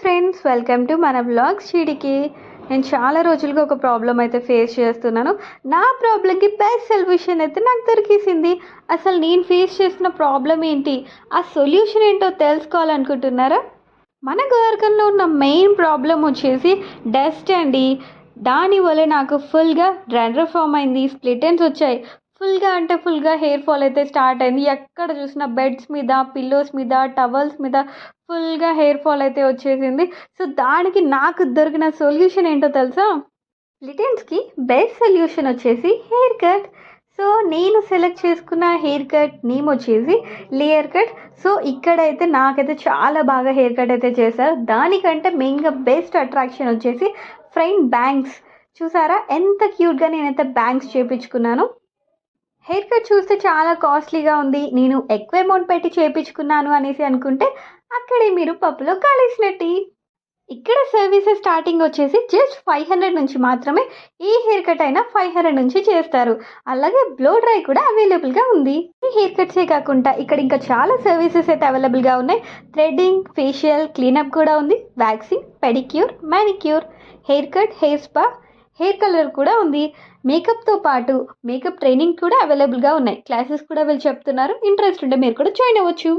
Friends welcome to మన blogs చీడికి నేను చాలా రోజులుగా ఒక ప్రాబ్లం అయితే ఫేస్ చేస్తున్నాను. నా ప్రాబ్లంకి బెస్ట్ సొల్యూషన్ అయితే నాకు దొరికేసింది. అసలు నేను ఫేస్ చేసిన ప్రాబ్లం ఏంటి? ఆ సొల్యూషన్ ఏంటో తెలుసుకోవాలనుకుంటున్నారా? మన గోవర్గంలో ఉన్న మెయిన్ ప్రాబ్లం వచ్చేసి డస్ట్ అండి. దానివల్ల నాకు ఫుల్గా డ్రండ్రఫ్ ఫామ్ అయింది. స్ప్లిటెన్స్ వచ్చాయి. ఫుల్గా అంటే ఫుల్గా హెయిర్ ఫాల్ అయితే స్టార్ట్ అయింది. ఎక్కడ చూసినా బెడ్స్ మీద పిల్లోస్ మీద టవల్స్ మీద ఫుల్గా హెయిర్ ఫాల్ అయితే వచ్చేసింది. సో దానికి నాకు దొరికిన సొల్యూషన్ ఏంటో తెలుసా? లిటెన్స్కి బెస్ట్ సొల్యూషన్ వచ్చేసి హెయిర్ కట్. సో నేను సెలెక్ట్ చేసుకున్న హెయిర్ కట్ నేమ్ వచ్చేసి లేయర్ కట్. సో ఇక్కడైతే నాకైతే చాలా బాగా హెయిర్ కట్ అయితే చేశారు. దానికంటే మెయిన్గా బెస్ట్ అట్రాక్షన్ వచ్చేసి ఫ్రంట్ బ్యాంగ్స్ చూసారా? ఎంత క్యూట్గా నేనైతే బ్యాంగ్స్ చేయించుకున్నాను హెయిర్ కట్ చూస్తే చాలా కాస్ట్లీగా ఉంది. నేను ఎక్కువ అమౌంట్ పెట్టి చేయించుకున్నాను అనేసి అనుకుంటే అక్కడే మీరు పప్పులో కాలేసినట్టు. ఇక్కడ సర్వీసెస్ స్టార్టింగ్ వచ్చేసి జస్ట్ ఫైవ్ హండ్రెడ్ నుంచి మాత్రమే ఏ హెయిర్ కట్ అయినా ఫైవ్ హండ్రెడ్ నుంచి చేస్తారు. అలాగే బ్లో డ్రై కూడా అవైలబుల్గా ఉంది. ఈ హెయిర్ కట్సే కాకుండా ఇక్కడ ఇంకా చాలా సర్వీసెస్ అయితే అవైలబుల్గా ఉన్నాయి. థ్రెడ్డింగ్ ఫేషియల్ క్లీనప్ కూడా ఉంది. Waxing pedicure manicure hair cut hair spa hair colour కూడా ఉంది. మేకప్తో పాటు మేకప్ ట్రైనింగ్ కూడా అవైలబుల్గా ఉన్నాయి. క్లాసెస్ కూడా వీళ్ళు చెప్తున్నారు. ఇంట్రెస్ట్ ఉంటే మీరు కూడా జాయిన్ అవ్వచ్చు.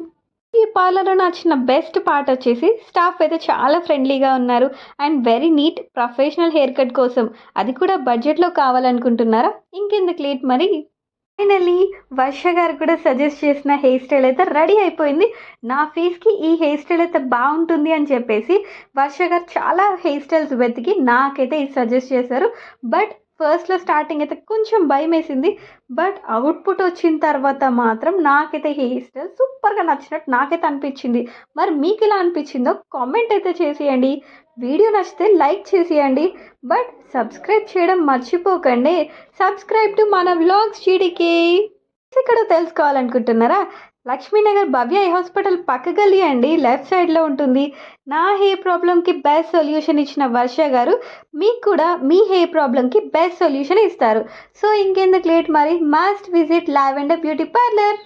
ఈ పార్లర్లో నచ్చిన బెస్ట్ పార్ట్ వచ్చేసి స్టాఫ్ అయితే చాలా ఫ్రెండ్లీగా ఉన్నారు. And very neat professional hair cut కోసం. అది కూడా బడ్జెట్లో కావాలనుకుంటున్నారా? ఇంకెందుకు లేట్ మరి? ఫైనలీ వర్ష గారు కూడా సజెస్ట్ చేసిన హెయిర్ స్టైల్ అయితే రెడీ అయిపోయింది. నా ఫేస్కి ఈ హెయిర్ స్టైల్ అయితే బాగుంటుంది అని చెప్పేసి వర్ష గారు చాలా హెయిర్ స్టైల్స్ వెతికి నాకైతే ఇది సజెస్ట్ చేశారు. బట్ ఫస్ట్లో స్టార్టింగ్ అయితే కొంచెం భయం వేసింది బట్ అవుట్పుట్ వచ్చిన తర్వాత మాత్రం నాకైతే హెయిర్ స్టైల్ సూపర్గా నచ్చినట్టు నాకైతే అనిపించింది. మరి మీకు ఎలా అనిపించిందో కామెంట్ అయితే చేసేయండి. వీడియో నచ్చితే లైక్ చేసేయండి బట్ సబ్స్క్రైబ్ చేయడం మర్చిపోకండి. సబ్స్క్రైబ్ టు మన వ్లాగ్స్ చీడికి ఇక్కడ తెలుసుకోవాలనుకుంటున్నారా? లక్ష్మీనగర్ భవ్య ఐ హాస్పిటల్ పక్క గల్లీ అండి. లెఫ్ట్ సైడ్లో ఉంటుంది. నా హెయిర్ ప్రాబ్లంకి బెస్ట్ సొల్యూషన్ ఇచ్చిన వర్ష గారు మీకు కూడా మీ హెయిర్ ప్రాబ్లంకి బెస్ట్ సొల్యూషన్ ఇస్తారు. సో ఇంకెందుకు లేట్ మరి? Must visit lavender beauty parlour.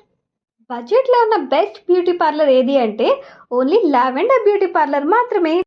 బడ్జెట్లో ఉన్న బెస్ట్ బ్యూటీ పార్లర్ ఏది అంటే ఓన్లీ లావెండర్ బ్యూటీ పార్లర్ మాత్రమే.